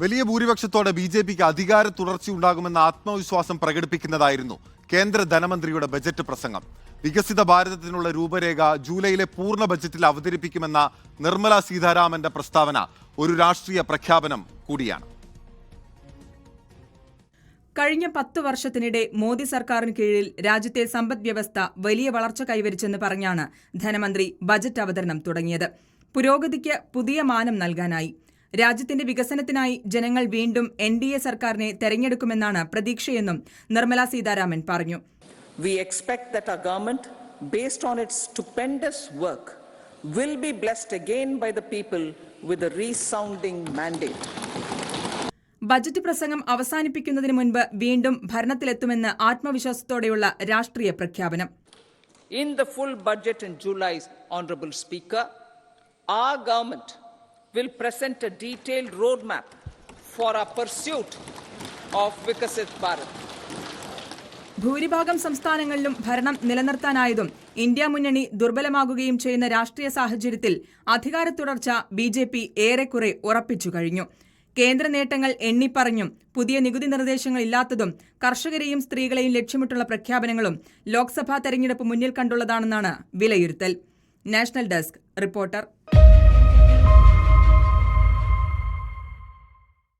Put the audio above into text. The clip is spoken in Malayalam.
വലിയ ഭൂരിപക്ഷത്തോടെ ബി ജെ പിക്ക് അധികാര തുടർച്ചയുണ്ടാകുമെന്ന ആത്മവിശ്വാസം പ്രകടിപ്പിക്കുന്നതായിരുന്നു കേന്ദ്ര ധനമന്ത്രിയുടെ ബജറ്റ് പ്രസംഗം. വികസിത ഭാരതത്തിനുള്ള രൂപരേഖ ജൂലൈയിലെ പൂർണ ബജറ്റിൽ അവതരിപ്പിക്കുമെന്ന നിർമ്മല സീതാരാമന്റെ പ്രസ്താവന ഒരു രാഷ്ട്രീയ പ്രഖ്യാപനം കൂടിയാണ്. കഴിഞ്ഞ പത്ത് വർഷത്തിനിടെ മോദി സർക്കാരിന് കീഴിൽ രാജ്യത്തെ സമ്പദ് വ്യവസ്ഥ വലിയ വളർച്ച കൈവരിച്ചെന്ന് പറഞ്ഞാണ് ധനമന്ത്രി ബജറ്റ് അവതരണം തുടങ്ങിയത്. പുരോഗതിക്ക് പുതിയ മാനം നൽകാനായി. രാജ്യത്തിന്റെ വികസനത്തിനായി ജനങ്ങൾ വീണ്ടും എൻ ഡി എ സർക്കാരിനെ തെരഞ്ഞെടുക്കുമെന്നാണ് പ്രതീക്ഷയെന്നും നിർമ്മല സീതാരാമൻ പറഞ്ഞു. ബജറ്റ് പ്രസംഗം അവസാനിപ്പിക്കുന്നതിന് മുൻപ് വീണ്ടും ഭരണത്തിലെത്തുമെന്ന് ആത്മവിശ്വാസത്തോടെയുള്ള രാഷ്ട്രീയ പ്രഖ്യാപനം. In the full budget in July honourable speaker ആ government will present a detailed roadmap for our pursuit of Vikasit Bharat. ഭൂരിഭാഗം സംസ്ഥാനങ്ങളിലും ഭരണം നിലനിർത്താനായതും ഇന്ത്യ മുന്നണി ദുർബലമാകുകയും ചെയ്യുന്ന രാഷ്ട്രീയ സാഹചര്യത്തിൽ അധികാര തുടർച്ച ബി ജെ പി ഏറെക്കുറെ ഉറപ്പിച്ചു കഴിഞ്ഞു കേന്ദ്ര നേട്ടങ്ങൾ എണ്ണിപ്പറഞ്ഞും പുതിയ നികുതി നിർദ്ദേശങ്ങൾ ഇല്ലാത്തതും കർഷകരെയും സ്ത്രീകളെയും ലക്ഷ്യമിട്ടുള്ള പ്രഖ്യാപനങ്ങളും ലോക്സഭാ തെരഞ്ഞെടുപ്പ് മുന്നിൽ കണ്ടുള്ളതാണെന്നാണ് വിലയിരുത്തൽ നാഷണൽ ഡെസ്ക് റിപ്പോർട്ടർ